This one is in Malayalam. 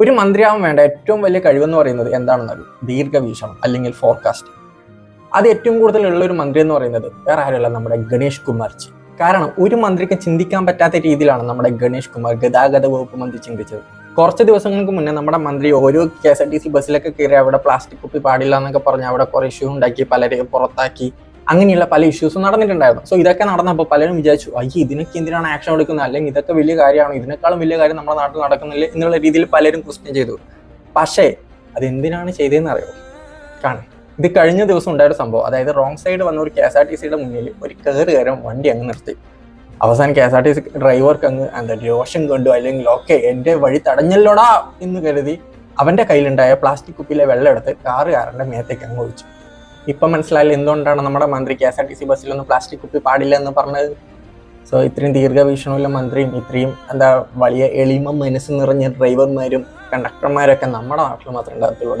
ഒരു മന്ത്രിയാവാൻ വേണ്ട ഏറ്റവും വലിയ കഴിവെന്ന് പറയുന്നത് എന്താണെന്നൊരു ദീർഘവീക്ഷണം അല്ലെങ്കിൽ ഫോർകാസ്റ്റ് അത് ഏറ്റവും കൂടുതൽ ഉള്ള ഒരു മന്ത്രി എന്ന് പറയുന്നത് വേറെ ആരുമല്ല നമ്മുടെ ഗണേഷ് കുമാർജി കാരണം ഒരു മന്ത്രിക്ക് ചിന്തിക്കാൻ പറ്റാത്ത രീതിയിലാണ് നമ്മുടെ ഗണേഷ് കുമാർ ഗതാഗത വകുപ്പ് മന്ത്രി ചിന്തിച്ചത്. കുറച്ച് ദിവസങ്ങൾക്ക് മുന്നേ നമ്മുടെ മന്ത്രി ഓരോ K S R T C ബസ്സിലൊക്കെ കയറി അവിടെ പ്ലാസ്റ്റിക് കുപ്പി പാടില്ല എന്നൊക്കെ പറഞ്ഞ് അവിടെ കുറേ ഇഷ്യൂ ഉണ്ടാക്കി പലരെയും പുറത്താക്കി. അങ്ങനെയുള്ള പല ഇഷ്യൂസും നടന്നിട്ടുണ്ടായിരുന്നു. സോ ഇതൊക്കെ നടന്നപ്പോൾ പലരും വിചാരിച്ചു അയ്യോ ഇതിനൊക്കെ എന്തിനാണ് ആക്ഷൻ എടുക്കുന്നത്? അല്ലെങ്കിൽ ഇതൊക്കെ വലിയ കാര്യമാണ്? ഇതിനേക്കാളും വലിയ കാര്യം നമ്മുടെ നാട്ടിൽ നടക്കുന്നില്ല എന്നുള്ള രീതിയിൽ പലരും ക്വസ്റ്റ്യൻ ചെയ്തു. പക്ഷേ അതെന്തിനാണ് ചെയ്തതെന്ന് അറിയോ? കാണേ. ഇത് കഴിഞ്ഞ ദിവസം ഉണ്ടായ സംഭവം. അതായത് റോങ് സൈഡ് വന്ന ഒരു കെ എസ് ആർ ടി സിയുടെ മുന്നിൽ ഒരു കയറി കയറും വണ്ടി അങ്ങ് നിർത്തി. അവസാനം K S R T C ഡ്രൈവർക്ക് അങ്ങ് എന്താ രോഷം കണ്ടു. അല്ലെങ്കിൽ ഓക്കെ എന്റെ വഴി തടഞ്ഞല്ലോടാ എന്ന് കരുതി അവന്റെ കയ്യിലുണ്ടായ പ്ലാസ്റ്റിക് കുപ്പിയിലെ വെള്ളം എടുത്ത് കാറുകാരന്റെ മേത്തേക്ക് അങ്ങ് ഒഴിച്ചു. ഇപ്പൊ മനസ്സിലായില്ല എന്തുകൊണ്ടാണ് നമ്മുടെ മന്ത്രി K S R T C ബസ്സിലൊന്നും plastic കുപ്പി പാടില്ല എന്ന് പറഞ്ഞത്? സോ ഇത്രയും ദീർഘവീക്ഷണമുള്ള മന്ത്രിയും ഇത്രയും എന്താ വലിയ എളിമ മനസ്സ് നിറഞ്ഞ ഡ്രൈവർമാരും കണ്ടക്ടർമാരൊക്കെ നമ്മുടെ നാട്ടിൽ മാത്രമേ ഉണ്ടാകത്തുള്ളൂ